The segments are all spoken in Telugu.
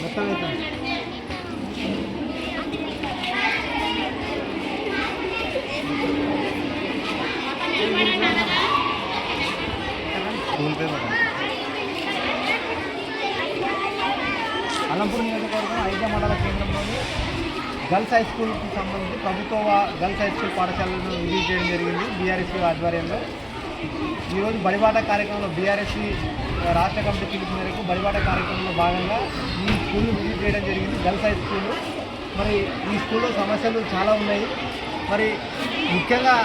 మెత్తగా అవుతుంది ఫోన్ పే మేడం అలంపూర్ నియోజకవర్గం ఐద్య మండల కేంద్రంలోని గర్ల్స్ హై స్కూల్కి సంబంధించి ప్రభుత్వ గర్ల్స్ హై స్కూల్ పాఠశాలను విజిట్ చేయడం జరిగింది బీఆర్ఎస్సీ ఆధ్వర్యంలో. ఈరోజు బడిబాట కార్యక్రమంలో బీఆర్ఎస్సీ రాష్ట్ర కమిటీ పిలుపు మేరకు బడిబాట కార్యక్రమంలో భాగంగా ఈ స్కూల్ను విజిట్ చేయడం జరిగింది గర్ల్స్ హై స్కూల్. మరి ఈ స్కూల్లో సమస్యలు చాలా ఉన్నాయి. మరి ముఖ్యంగా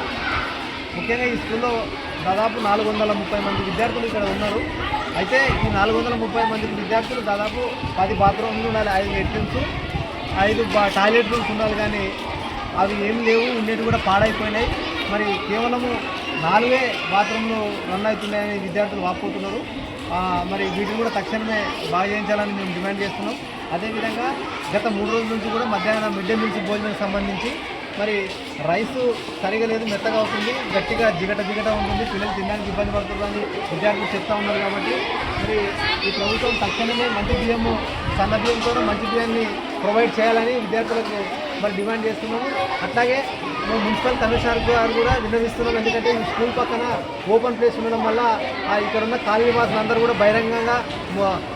ముఖ్యంగా ఈ స్కూల్లో దాదాపు నాలుగు వందల ముప్పై మంది విద్యార్థులు ఇక్కడ ఉన్నారు. అయితే ఈ నాలుగు వందల ముప్పై మంది విద్యార్థులు దాదాపు పది బాత్రూమ్లు ఉండాలి ఐదు లెట్రిన్స్ ఐదు బా టాయిలెట్ రూమ్స్ ఉండాలి కానీ అవి ఏం లేవు ఉండేవి కూడా పాడైపోయినాయి. మరి కేవలము నాలుగే బాత్రూమ్లు రన్ అవుతున్నాయని విద్యార్థులు వాపోతున్నారు. మరి వీటిని కూడా తక్షణమే బాగా చేయించాలని మేము డిమాండ్ చేస్తున్నాం. అదేవిధంగా గత మూడు రోజుల నుంచి కూడా మధ్యాహ్నం మిడ్ డే మీల్స్ భోజనానికి సంబంధించి మరి రైస్ సరిగా లేదు మెత్తగా అవుతుంది గట్టిగా జిగట జిగట ఉంటుంది పిల్లలు తినడానికి ఇబ్బంది పడుతుందని విద్యార్థులు చెప్తా ఉన్నారు కాబట్టి మరి ఈ ప్రభుత్వం తక్షణమే మంచి బియ్యము సన్న బియ్యంతో మంచి బియ్యాన్ని ప్రొవైడ్ చేయాలని విద్యార్థులకు మరి డిమాండ్ చేస్తున్నాము. అట్లాగే మేము మున్సిపల్ కమిషనర్ గారు కూడా విన్నవిస్తున్నాం. ఎందుకంటే ఈ స్కూల్ పక్కన ఓపెన్ ప్లేస్ ఉండడం వల్ల ఇక్కడ ఉన్న కాలనీ వాసులు అందరూ కూడా బహిరంగంగా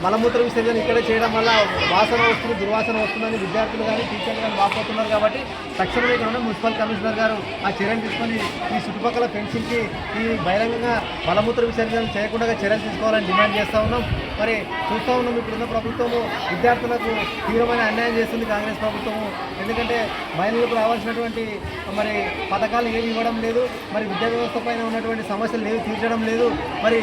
మలమూత్ర విసర్జన ఇక్కడే చేయడం వల్ల వాసన వస్తుంది దుర్వాసన వస్తుందని విద్యార్థులు కానీ టీచర్లు కానీ వాపోతున్నారు కాబట్టి తక్షణమే ఇక్కడ ఉన్న మున్సిపల్ కమిషనర్ గారు ఆ చర్యలు తీసుకొని ఈ చుట్టుపక్కల ఫెన్సింగ్కి ఈ బహిరంగంగా మలమూత్ర విసర్జన చేయకుండా చర్యలు తీసుకోవాలని డిమాండ్ చేస్తూ ఉన్నాం. మరి చూస్తూ ఉన్నాం ఇప్పుడున్న ప్రభుత్వము. విద్యార్థులకు తీవ్రమైన అన్యాయం చేస్తుంది కాంగ్రెస్ ప్రభుత్వము. ఎందుకంటే మహిళలకు రావాల్సినటువంటి మరి పథకాలు ఏమి ఇవ్వడం లేదు మరి విద్యా వ్యవస్థ పైన ఉన్నటువంటి సమస్యలు ఏవి తీర్చడం లేదు. మరి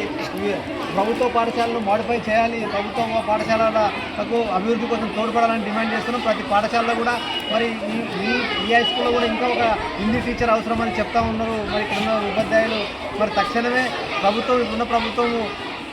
ప్రభుత్వ పాఠశాలను మాడిఫై చేయాలి. ప్రభుత్వ పాఠశాలలకు అభివృద్ధి కోసం తోడ్పడాలని డిమాండ్ చేస్తున్నాం. ప్రతి పాఠశాలలో కూడా మరి ఈ ఈ- ఈ హై స్కూల్లో కూడా ఇంకా ఒక హిందీ టీచర్ అవసరమని చెప్తా ఉన్నారు. మరి ఇక్కడ ఉన్న ఉపాధ్యాయులు. మరి తక్షణమే ప్రభుత్వం ఇప్పుడున్న ప్రభుత్వము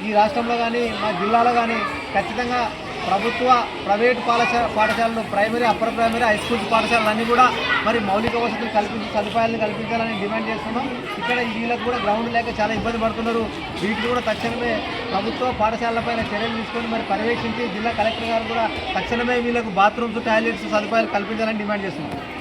ఈ రాష్ట్రంలో కానీ మా జిల్లాలో కానీ ఖచ్చితంగా ప్రభుత్వ ప్రైవేట్ పాఠశాల పాఠశాలలు primary upper primary high school పాఠశాలలన్నీ కూడా మరి మౌలిక వసతులు కల్పించి సదుపాయాలను కల్పించాలని డిమాండ్ చేస్తున్నాం. ఇక్కడ వీళ్ళకు కూడా గ్రౌండ్ లేక చాలా ఇబ్బంది పడుతున్నారు. వీటిని కూడా తక్షణమే ప్రభుత్వ పాఠశాలలపైన చర్యలు తీసుకొని మరి పర్యవేక్షించి జిల్లా కలెక్టర్ గారు కూడా తక్షణమే వీళ్ళకు బాత్రూమ్స్ టాయిలెట్స్ సదుపాయాలు కల్పించాలని డిమాండ్ చేస్తున్నాం